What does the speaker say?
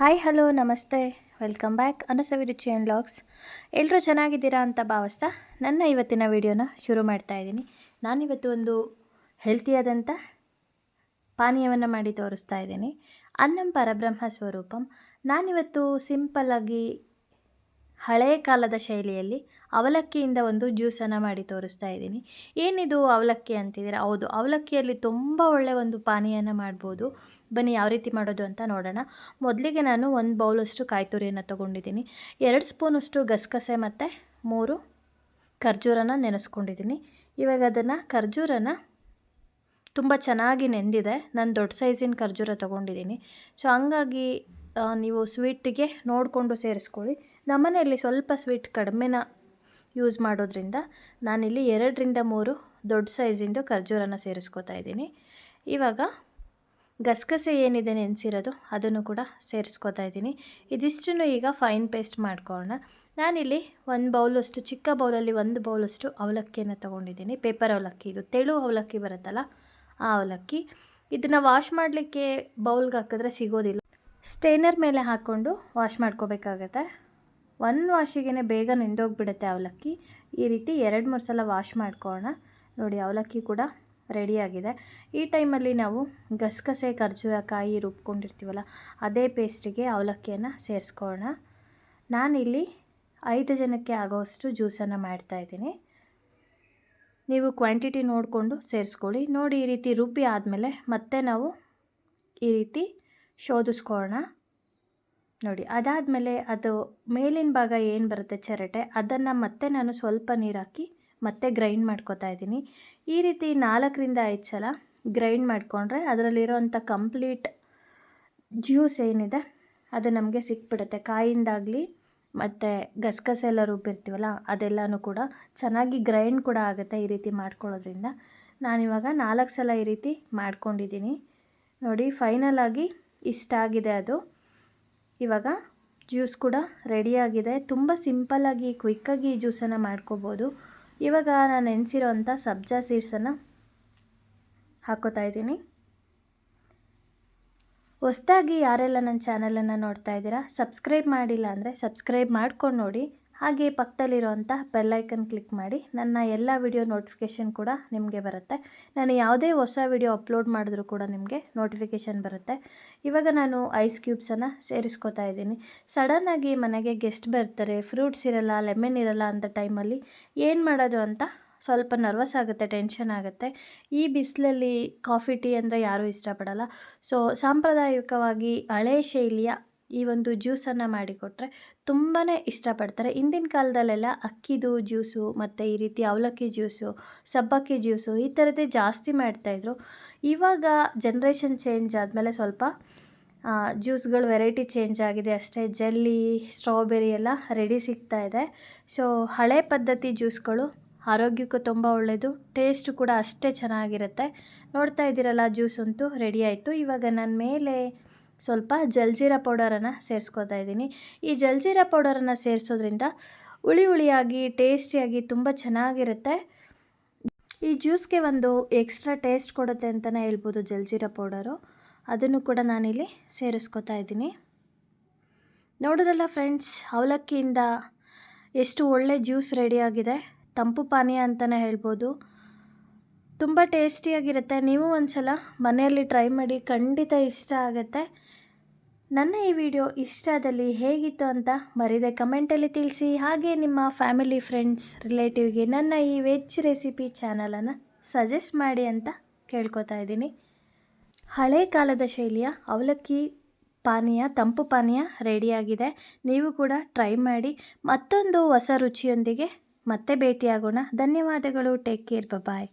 Hi hello ನಮಸ್ತೆ. Welcome back ಅನಸವಿ ರುಚಿ ಆ್ಯಂಡ್ ಲಾಗ್ಸ್ ಎಲ್ಲರೂ ಚೆನ್ನಾಗಿದ್ದೀರಾ ಅಂತ ಭಾವಿಸ್ತಾ ನನ್ನ ಇವತ್ತಿನ ವಿಡಿಯೋನ ಶುರು ಮಾಡ್ತಾ ಇದ್ದೀನಿ. ನಾನಿವತ್ತು ಒಂದು ಹೆಲ್ತಿಯಾದಂಥ ಪಾನೀಯವನ್ನು ಮಾಡಿ ತೋರಿಸ್ತಾ ಇದ್ದೀನಿ. ಅನ್ನಂ ಪರಬ್ರಹ್ಮ ಸ್ವರೂಪಂ. ನಾನಿವತ್ತು ಸಿಂಪಲ್ಲಾಗಿ ಹಳೆಯ ಕಾಲದ ಶೈಲಿಯಲ್ಲಿ ಅವಲಕ್ಕಿಯಿಂದ ಒಂದು ಜ್ಯೂಸನ್ನು ಮಾಡಿ ತೋರಿಸ್ತಾ ಇದ್ದೀನಿ. ಏನಿದು ಅವಲಕ್ಕಿ ಅಂತಿದ್ದೀರಾ? ಹೌದು, ಅವಲಕ್ಕಿಯಲ್ಲಿ ತುಂಬ ಒಳ್ಳೆಯ ಒಂದು ಪಾನೀಯನ ಮಾಡ್ಬೋದು. ಬನ್ನಿ, ಯಾವ ರೀತಿ ಮಾಡೋದು ಅಂತ ನೋಡೋಣ. ಮೊದಲಿಗೆ ನಾನು ಒಂದು ಬೌಲಷ್ಟು ಕಾಯಿ ತುರಿಯನ್ನು ತೊಗೊಂಡಿದ್ದೀನಿ. ಎರಡು ಸ್ಪೂನಷ್ಟು ಗಸಗಸೆ ಮತ್ತು ಮೂರು ಖರ್ಜೂರನ ನೆನೆಸ್ಕೊಂಡಿದ್ದೀನಿ. ಇವಾಗ ಅದನ್ನು ಖರ್ಜೂರನ ತುಂಬ ಚೆನ್ನಾಗಿ ನೆಂದಿದೆ. ನಾನು ದೊಡ್ಡ ಸೈಜಿನ ಖರ್ಜೂರ ತೊಗೊಂಡಿದ್ದೀನಿ. ಸೊ, ಹಂಗಾಗಿ ನೀವು ಸ್ವೀಟಿಗೆ ನೋಡಿಕೊಂಡು ಸೇರಿಸ್ಕೊಳ್ಳಿ. ನಮ್ಮನೆಯಲ್ಲಿ ಸ್ವಲ್ಪ ಸ್ವೀಟ್ ಕಡಿಮೆನ ಯೂಸ್ ಮಾಡೋದ್ರಿಂದ ನಾನಿಲ್ಲಿ ಎರಡರಿಂದ ಮೂರು ದೊಡ್ಡ ಸೈಜಿಂದು ಖರ್ಜೂರನ ಸೇರಿಸ್ಕೋತಾ ಇದ್ದೀನಿ. ಇವಾಗ ಗಸಗಸೆ ಏನಿದೆ ನೆನೆಸಿರೋದು ಅದನ್ನು ಕೂಡ ಸೇರಿಸ್ಕೋತಾ ಇದ್ದೀನಿ. ಇದಿಷ್ಟನ್ನು ಈಗ ಫೈನ್ ಪೇಸ್ಟ್ ಮಾಡ್ಕೊಳ್ಳೋಣ. ನಾನಿಲ್ಲಿ ಒಂದು ಬೌಲಷ್ಟು, ಚಿಕ್ಕ ಬೌಲಲ್ಲಿ ಒಂದು ಬೌಲಷ್ಟು ಅವಲಕ್ಕಿಯನ್ನು ತೊಗೊಂಡಿದ್ದೀನಿ. ಪೇಪರ್ ಅವಲಕ್ಕಿ, ಇದು ತೆಳು ಅವಲಕ್ಕಿ ಬರುತ್ತಲ್ಲ ಆ ಅವಲಕ್ಕಿ. ಇದನ್ನು ವಾಶ್ ಮಾಡಲಿಕ್ಕೆ ಬೌಲ್ಗೆ ಹಾಕಿದ್ರೆ ಸಿಗೋದಿಲ್ಲ. ಸ್ಟೇನರ್ ಮೇಲೆ ಹಾಕ್ಕೊಂಡು ವಾಶ್ ಮಾಡ್ಕೋಬೇಕಾಗತ್ತೆ. ಒಂದು ವಾಶಿಗೆ ಬೇಗ ನೆಂದೋಗಿಬಿಡುತ್ತೆ ಅವಲಕ್ಕಿ. ಈ ರೀತಿ ಎರಡು, ಮೂರು ಸಲ ವಾಶ್ ಮಾಡ್ಕೊಳ್ಳೋಣ. ನೋಡಿ, ಅವಲಕ್ಕಿ ಕೂಡ ರೆಡಿಯಾಗಿದೆ ಈ ಟೈಮಲ್ಲಿ ನಾವು ಗಸಗಸೆ, ಖರ್ಜೂರ, ಕಾಯಿ ರುಬ್ಕೊಂಡಿರ್ತೀವಲ್ಲ, ಅದೇ ಪೇಸ್ಟಿಗೆ ಅವಲಕ್ಕಿಯನ್ನು ಸೇರಿಸ್ಕೊಳ್ಳೋಣ. ನಾನಿಲ್ಲಿ ಐದು ಜನಕ್ಕೆ ಆಗೋಷ್ಟು ಜ್ಯೂಸನ್ನು ಮಾಡ್ತಾಯಿದ್ದೀನಿ ನೀವು ಕ್ವಾಂಟಿಟಿ ನೋಡಿಕೊಂಡು ಸೇರಿಸ್ಕೊಳ್ಳಿ. ನೋಡಿ, ಈ ರೀತಿ ರುಬ್ಬಿ ಆದಮೇಲೆ ಮತ್ತೆ ನಾವು ಈ ರೀತಿ ಶೋಧಿಸ್ಕೊಳ್ಳೋಣ. ನೋಡಿ, ಅದಾದಮೇಲೆ ಅದು ಮೇಲಿನ ಭಾಗ ಏನು ಬರುತ್ತೆ ಚರಟೆ, ಅದನ್ನು ಮತ್ತೆ ನಾನು ಸ್ವಲ್ಪ ನೀರು ಹಾಕಿ ಮತ್ತೆ ಗ್ರೈಂಡ್ ಮಾಡ್ಕೋತಾ ಇದ್ದೀನಿ. ಈ ರೀತಿ ನಾಲ್ಕರಿಂದ ಐದು ಸಲ ಗ್ರೈಂಡ್ ಮಾಡಿಕೊಂಡ್ರೆ ಅದರಲ್ಲಿರೋವಂಥ ಕಂಪ್ಲೀಟ್ ಜ್ಯೂಸ್ ಏನಿದೆ, ಅದು ನಮಗೆ ಸಿಕ್ಬಿಡುತ್ತೆ. ಕಾಯಿಂದಾಗಲಿ ಮತ್ತು ಗಸಗಸೆ ಎಲ್ಲ ರುಬ್ಬಿರ್ತೀವಲ್ಲ, ಅದೆಲ್ಲನೂ ಕೂಡ ಚೆನ್ನಾಗಿ ಗ್ರೈಂಡ್ ಕೂಡ ಆಗುತ್ತೆ ಈ ರೀತಿ ಮಾಡ್ಕೊಳ್ಳೋದ್ರಿಂದ. ನಾನಿವಾಗ ನಾಲ್ಕು ಸಲ ಈ ರೀತಿ ಮಾಡ್ಕೊಂಡಿದ್ದೀನಿ. ನೋಡಿ ಫೈನಲ್ ಆಗಿ ಇಷ್ಟ ಆಗಿದೆ ಅದು. ಇವಾಗ ಜ್ಯೂಸ್ ಕೂಡ ರೆಡಿಯಾಗಿದೆ ತುಂಬ ಸಿಂಪಲ್ಲಾಗಿ ಕ್ವಿಕ್ಕಾಗಿ ಜ್ಯೂಸನ್ನು ಮಾಡ್ಕೋಬೋದು. ಇವಾಗ ನಾನು ನೆನೆಸಿರೋ ಅಂಥ ಸಬ್ಜಾ ಸೀಡ್ಸನ್ನು ಹಾಕೋತಾ ಇದ್ದೀನಿ. ಹೊಸ್ದಾಗಿ ಯಾರೆಲ್ಲ ನನ್ನ ಚಾನಲನ್ನು ನೋಡ್ತಾ ಇದ್ದೀರಾ ಸಬ್ಸ್ಕ್ರೈಬ್ ಮಾಡಿಲ್ಲ ಅಂದರೆ ಸಬ್ಸ್ಕ್ರೈಬ್ ಮಾಡ್ಕೊಂಡು ನೋಡಿ. ಹಾಗೆ ಪಕ್ಕದಲ್ಲಿರುವಂಥ ಬೆಲ್ಲೈಕನ್ ಕ್ಲಿಕ್ ಮಾಡಿ ನನ್ನ ಎಲ್ಲ ವಿಡಿಯೋ ನೋಟಿಫಿಕೇಷನ್ ಕೂಡ ನಿಮಗೆ ಬರುತ್ತೆ. ನಾನು ಯಾವುದೇ ಹೊಸ ವಿಡಿಯೋ ಅಪ್ಲೋಡ್ ಮಾಡಿದ್ರೂ ಕೂಡ ನಿಮಗೆ ನೋಟಿಫಿಕೇಷನ್ ಬರುತ್ತೆ. ಇವಾಗ ನಾನು ಐಸ್ ಕ್ಯೂಬ್ಸನ್ನು ಸೇರಿಸ್ಕೋತಾ ಇದ್ದೀನಿ. ಸಡನ್ನಾಗಿ ಮನೆಗೆ ಗೆಸ್ಟ್ ಬರ್ತಾರೆ ಫ್ರೂಟ್ಸ್ ಇರಲ್ಲ ಲೆಮನ್ ಇರಲ್ಲ ಅಂತ ಟೈಮಲ್ಲಿ ಏನು ಮಾಡೋದು ಅಂತ ಸ್ವಲ್ಪ ನರ್ವಸ್ ಆಗುತ್ತೆ ಟೆನ್ಷನ್ ಆಗುತ್ತೆ. ಈ ಬಿಸಿಲಲ್ಲಿ ಕಾಫಿ ಟೀ ಅಂದರೆ ಯಾರೂ ಇಷ್ಟಪಡಲ್ಲ. ಸೊ ಸಾಂಪ್ರದಾಯಿಕವಾಗಿ ಹಳೆ ಶೈಲಿಯ ಈ ಒಂದು ಜ್ಯೂಸನ್ನು ಮಾಡಿಕೊಟ್ರೆ ತುಂಬಾ ಇಷ್ಟಪಡ್ತಾರೆ. ಹಿಂದಿನ ಕಾಲದಲ್ಲೆಲ್ಲ ಅಕ್ಕಿದು ಜ್ಯೂಸು, ಮತ್ತು ಈ ರೀತಿ ಅವಲಕ್ಕಿ ಜ್ಯೂಸು, ಸಬ್ಬಕ್ಕಿ ಜ್ಯೂಸು ಈ ಥರದ್ದೇ ಜಾಸ್ತಿ ಮಾಡ್ತಾಯಿದ್ರು. ಇವಾಗ ಜನ್ರೇಷನ್ ಚೇಂಜ್ ಆದಮೇಲೆ ಸ್ವಲ್ಪ ಜ್ಯೂಸ್ಗಳು ವೆರೈಟಿ ಚೇಂಜ್ ಆಗಿದೆ ಅಷ್ಟೇ. ಜೆಲ್ಲಿ ಸ್ಟ್ರಾಬೆರಿ ಎಲ್ಲ ರೆಡಿ ಸಿಗ್ತಾ ಇದೆ ಸೊ ಹಳೆ ಪದ್ಧತಿ ಜ್ಯೂಸ್ಗಳು ಆರೋಗ್ಯಕ್ಕೂ ತುಂಬ ಒಳ್ಳೆಯದು ಟೇಸ್ಟು ಕೂಡ ಅಷ್ಟೇ ಚೆನ್ನಾಗಿರುತ್ತೆ. ನೋಡ್ತಾ ಇದ್ದೀರಲ್ಲ ಜ್ಯೂಸ್ ಅಂತೂ ರೆಡಿ ಆಯಿತು. ಇವಾಗ ನನ್ನ ಮೇಲೆ ಸ್ವಲ್ಪ ಜಲ್ಜೀರಾ ಪೌಡರನ್ನು ಸೇರಿಸ್ಕೊತಾ ಇದ್ದೀನಿ. ಈ ಜಲ್ಜೀರಾ ಪೌಡರನ್ನು ಸೇರಿಸೋದ್ರಿಂದ ಹುಳಿ ಹುಳಿಯಾಗಿ, ಟೇಸ್ಟಿಯಾಗಿ ತುಂಬ ಚೆನ್ನಾಗಿರುತ್ತೆ. ಈ ಜ್ಯೂಸ್ಗೆ ಒಂದು ಎಕ್ಸ್ಟ್ರಾ ಟೇಸ್ಟ್ ಕೊಡುತ್ತೆ ಅಂತಲೇ ಹೇಳ್ಬೋದು ಜಲ್ಜೀರಾ ಪೌಡರು. ಅದನ್ನು ಕೂಡ ನಾನಿಲ್ಲಿ ಸೇರಿಸ್ಕೊತಾ ಇದ್ದೀನಿ. ನೋಡಿದ್ರಲ್ಲ ಫ್ರೆಂಡ್ಸ್, ಅವಲಕ್ಕಿಯಿಂದ ಎಷ್ಟು ಒಳ್ಳೆ ಜ್ಯೂಸ್ ರೆಡಿಯಾಗಿದೆ. ತಂಪು ಪಾನೀಯ ಅಂತಲೇ ಹೇಳ್ಬೋದು. ತುಂಬ ಟೇಸ್ಟಿಯಾಗಿರುತ್ತೆ. ನೀವು ಒಂದು ಸಲ ಮನೆಯಲ್ಲಿ ಟ್ರೈ ಮಾಡಿ, ಖಂಡಿತ ಇಷ್ಟ ಆಗುತ್ತೆ. ನನ್ನ ಈ ವಿಡಿಯೋ ಇಷ್ಟದಲ್ಲಿ ಹೇಗಿತ್ತು ಅಂತ ಮರಿದೆ ಕಮೆಂಟಲ್ಲಿ ತಿಳಿಸಿ. ಹಾಗೆ ನಿಮ್ಮ ಫ್ಯಾಮಿಲಿ, ಫ್ರೆಂಡ್ಸ್, ರಿಲೇಟಿವ್ಗೆ ನನ್ನ ಈ ವೆಜ್ ರೆಸಿಪಿ ಚಾನಲನ್ನು ಸಜೆಸ್ಟ್ ಮಾಡಿ ಅಂತ ಕೇಳ್ಕೊತಾ ಇದ್ದೀನಿ. ಹಳೆ ಕಾಲದ ಶೈಲಿಯ ಅವಲಕ್ಕಿ ಪಾನೀಯ, ತಂಪು ಪಾನೀಯ ರೆಡಿಯಾಗಿದೆ. ನೀವು ಕೂಡ ಟ್ರೈ ಮಾಡಿ. ಮತ್ತೊಂದು ಹೊಸ ರುಚಿಯೊಂದಿಗೆ ಮತ್ತೆ ಭೇಟಿಯಾಗೋಣ. ಧನ್ಯವಾದಗಳು. Take care. ಬಾಯ್